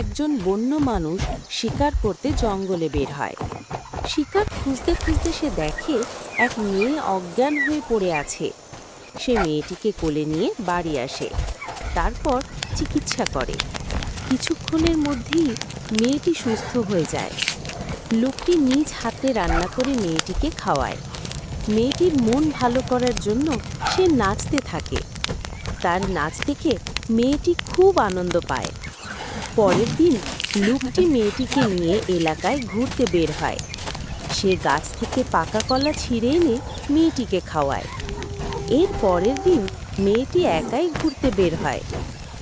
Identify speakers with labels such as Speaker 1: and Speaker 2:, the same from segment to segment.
Speaker 1: একজন বন্য মানুষ শিকার করতে জঙ্গলে বের হয়। শিকার খুঁজতে খুঁজতে সে দেখে এক মেয়ে অজ্ঞান হয়ে পড়ে আছে। সে মেয়েটিকে কোলে নিয়ে বাড়ি আসে, তারপর চিকিৎসা করে। কিছুক্ষণের মধ্যেই মেয়েটি সুস্থ হয়ে যায়। লোকটি নিজ হাতে রান্না করে মেয়েটিকে খাওয়ায়। মেয়েটির মন ভালো করার জন্য সে নাচতে থাকে। তার নাচ দেখে মেয়েটি খুব আনন্দ পায়। পরের দিন লোকটি মেয়েটিকে নিয়ে এলাকায় ঘুরতে বের হয়। সে গাছ থেকে পাকা কলা ছিঁড়ে এনে মেয়েটিকে খাওয়ায়। এর পরের দিন মেয়েটি একাই ঘুরতে বের হয়।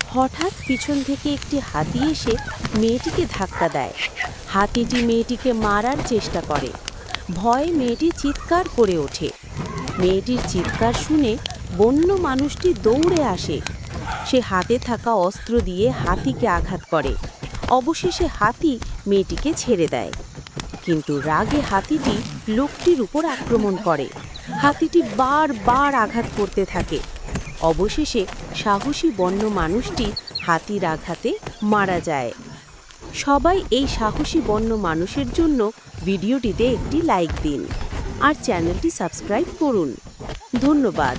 Speaker 1: হঠাৎ পিছন থেকে একটি হাতি এসে মেয়েটিকে ধাক্কা দেয়। হাতিটি মেয়েটিকে মারার চেষ্টা করে। ভয়ে মেয়েটি চিৎকার করে ওঠে। মেয়েটির চিৎকার শুনে বন্য মানুষটি দৌড়ে আসে। সে হাতে থাকা অস্ত্র দিয়ে হাতিকে আঘাত করে। অবশেষে হাতি মেয়েটিকে ছেড়ে দেয়। কিন্তু রাগে হাতিটি লোকটির উপর আক্রমণ করে। হাতিটি বারবার আঘাত করতে থাকে। অবশেষে সাহসী বন্য মানুষটি হাতির আঘাতে মারা যায়। সবাই এই সাহসী বন্য মানুষের জন্য ভিডিওটিতে একটি লাইক দিন। আর চ্যানেলটি সাবস্ক্রাইব করুন। ধন্যবাদ।